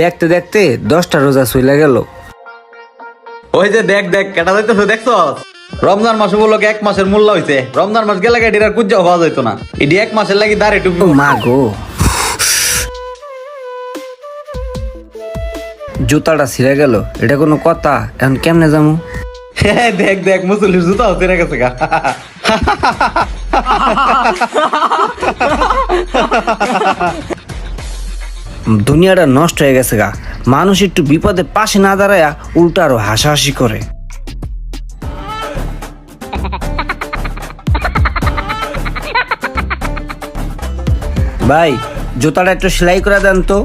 দেখতে দেখতে দশটা রোজা চলে গেল। ওই যে দেখ দেখ কেটা যাইতেছে দেখছ রমজান মাস উপলক্ষে এক মাসের মূল্য হইছে। রমজান মাস গেলে এটির আর কুজ্জা হওয়া যাইতো না। এটি এক মাসের লাগি দাঁড়ে টুকু মা গো। জুতাটা ছিঁড়ে গেল এটা কোনো কথা? এখন কেমনে যাব? দেখ দেখ মুসলির জুতা হতে গেছে গা। দুনিয়াটা নষ্ট হয়ে গেছে গা। মানুষ একটু বিপদে পাশে না দাঁড়ায়া উল্টা আরও হাসাহাসি করে। ভাই জুতাটা একটু সেলাই করে দেন তো।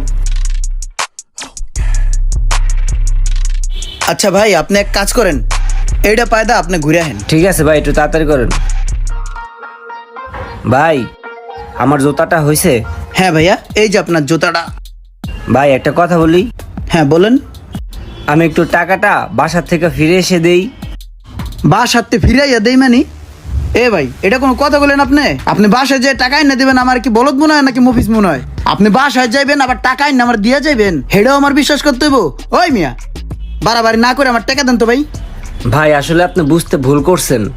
আচ্ছা ভাই আপনি এক কাজ করেন। এইটা পায়দা আপনি ঘুরে আহেন। ঠিক আছে ভাই একটু তাড়াতাড়ি করেন। ভাই আমার জুতাটা হয়েছে হ্যাঁ ভাইয়া এই যে আপনার জুতাটা। ভাই একটা কথা বলি। হ্যাঁ বলেন। আমি একটু টাকাটা বাসার থেকে ফিরে এসে দেই। বাসাতে ফিরাইয়া দেই মানি? এ ভাই এটা কোনো কথা বলেন আপনি? আপনি বাসায় যে টাকা এনে দিবেন আমার কি বলদ মনে হয় নাকি মফিস মনে হয়? আপনি বাসায় যাইবেন আবার টাকা এনে আমার দিয়ে যাইবেন। হেটাও আমার বিশ্বাস করতে হইব। ওই মিয়া বাড়াবাড়ি না করে আমার টাকা দেন তো ভাই। ভাই আসলে আপনি বুঝতে ভুল করছেন।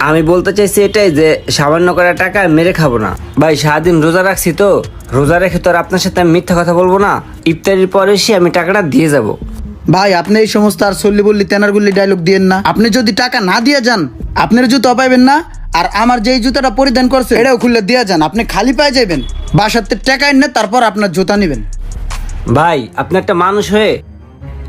আমি বলতে চাইছি এটাই যে সামান্য করে টাকা মেরে খাব না। ভাই সারাদিন রোজা রাখছি তো। রোজা রেখে তো আর আপনার সাথে আমি মিথ্যা কথা বলব না। ইফতারির পরে এসে আমি টাকাটা দিয়ে যাব। ভাই আপনি এই সমস্ত আর সল্লি বললি তেনার ডায়লগ দিয়েন না। আপনি যদি টাকা না দিয়ে যান আপনার জুতো পাইবেন না আর আমার যেই জুতাটা পরিধান করছে এটাও খুলে দিয়ে যান। আপনি খালি পায়ে যাবেন বাসাতে টাকা এনে তারপর আপনার জুতা নেবেন। ভাই আপনি একটা মানুষ হয়ে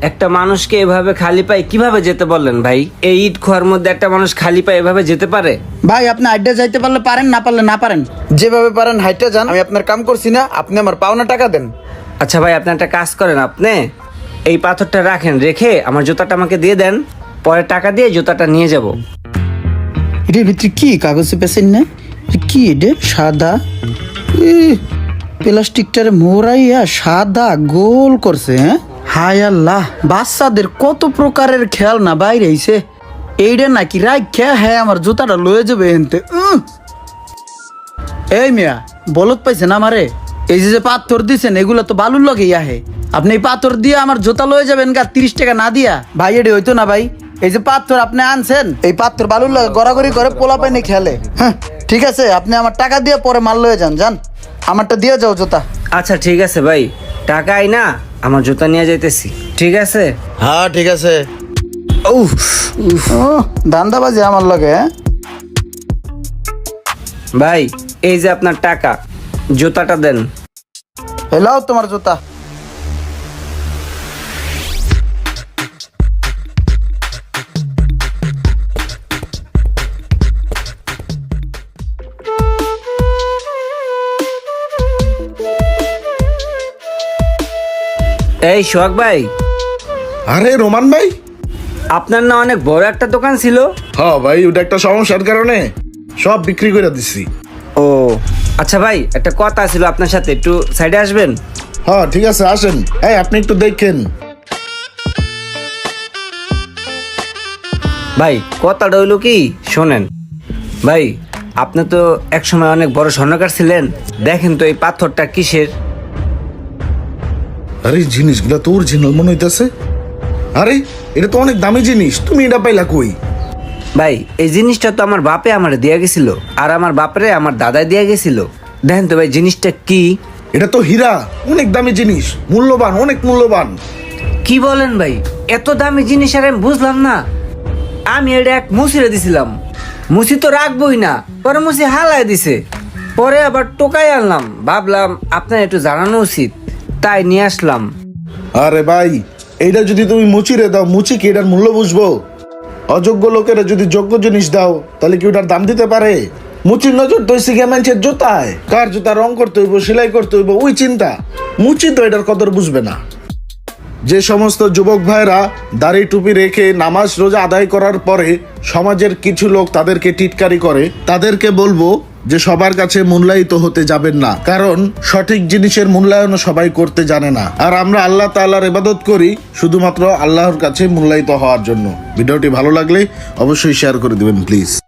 একটা মানুষকে এভাবে খালি পায়ে কীভাবে যেতে বললেন ভাই? এই ঈদ খোয়ার মধ্যে একটা মানুষ খালি পায়ে এভাবে যেতে পারে? ভাই আপনি আড্ডা যাইতে পারলে পারেন না পারলে না পারেন। যেভাবে পারেন হাইটে যান আমি আপনার কাম করছি না আপনি আমার পাওনা টাকা দেন। আচ্ছা ভাই আপনি একটা কাজ করেন আপনি এই পাথরটা রাখেন রেখে আমার জুতাটা আমাকে দিয়ে দেন পরে টাকা দিয়ে জুতাটা নিয়ে যাব। এটার ভিতরে কি? কাগজে পেছেন না? কি এটা? সাদা? প্লাস্টিকটারে মোড়াইয়া সাদা গোল করছে হ্যাঁ? হায় আল্লাহ, বাচ্চাদের কত প্রকারের খেয়াল না বাইরে আইছে। এইটা নাকি রাখা হ্যাঁ আমার জুতাটা লয়ে যাবে এনতে। এই মিয়া বলত পাইছেন আমারে? এই যে পাথর দিছেন, এগুলো তো বালুর লগে আহে। আপনি এই পাথর দিয়ে আমার জুতা লয়ে যাবেন গা, তিরিশ টাকা না দিয়া। ভাই এটি হইতো না ভাই। এই যে পাথর আপনি আনছেন, এই পাথর বালুর লগে গড়াগড়ি করে পোলা পাইনি খেলে। হ্যাঁ ঠিক আছে, আপনি আমার টাকা দিয়ে পরে মাল লয়ে যান যান। আমারটা দিয়ে যাও জুতা। আচ্ছা ঠিক আছে ভাই। টাকা আই না আমার জুতা নিয়ে যাইতেছি। ঠিক আছে? হ্যাঁ ঠিক আছে। ও দান্দাবাজি আমার লগে হ্যাঁ? ভাই এই যে আপনার টাকা জুতাটা দেন। এলাও তোমার জুতা। এই সোহাগ ভাই। আরে রোমান ভাই। আপনার না অনেক বড় একটা দোকান ছিল? হ ভাই ওটা একটা সমস্যার কারণে সব বিক্রি করে দিছি। ও আচ্ছা ভাই একটা কথা ছিল আপনার সাথে একটু সাইডে আসবেন? হ্যাঁ ঠিক আছে আসেন। এই আপনি একটু দেখেন। ভাই কথাটা হইল কি? শোনেন। ভাই আপনি তো এক সময় অনেক বড় স্বর্ণকার ছিলেন। দেখেন তো এই পাথরটা কিসের? আরে জিনিসগুলো তো অরিজিনাল মনে হইতেছে। আরে এটা তো অনেক দামি জিনিস তুমি এটা পাইলা কই? ভাই এই জিনিসটা তো আমার বাপে আমার দিয়া গেছিল আর আমার বাপরে আমার দাদাই দিয়া গেছিল। দেখেন তো ভাই জিনিসটা কি? এটা তো হীরা অনেক দামি জিনিস মূল্যবান অনেক মূল্যবান। কি বলেন ভাই এত দামি জিনিস আর আমি বুঝলাম না। আমি এটা এক মুসিরে দিছিলাম। মুসি তো রাখবই না পরে মুসি হালায় দিছে। পরে আবার টোকাই আনলাম ভাবলাম আপনার একটু জানানো উচিত। তাই নিয়ে আসলাম। আরে ভাই, এইটা যদি তুমি মুচিরে দাও, মুচি কি এটার মূল্য বুঝব? অযোগ্য লোকেরা যদি যোগ্য জিনিস দাও, তাহলে কি ওটার দাম দিতে পারে? মুচির নজর তো শিখে মানছে জুতায়। কার জুতা রং করতে হইব, সেলাই করতে হইব, ওই চিন্তা। মুচি তো এটার কদর বুঝবে না। যে সমস্ত যুবক ভাইরা দাড়ি টুপি রেখে নামাজ রোজা আদায় করার পরে সমাজের কিছু লোক তাদেরকে টিটকারি করে, তাদেরকে বলব যে সবার কাছে মূল্যায়িত হতে যাবেন না। কারণ সঠিক জিনিসের মূল্যায়ন সবাই করতে জানে না। আর আমরা আল্লাহ তাল্লাহার ইবাদত করি শুধুমাত্র আল্লাহর কাছে মূল্যায়িত হওয়ার জন্য। ভিডিওটি ভালো লাগলে অবশ্যই শেয়ার করে দেবেন প্লিজ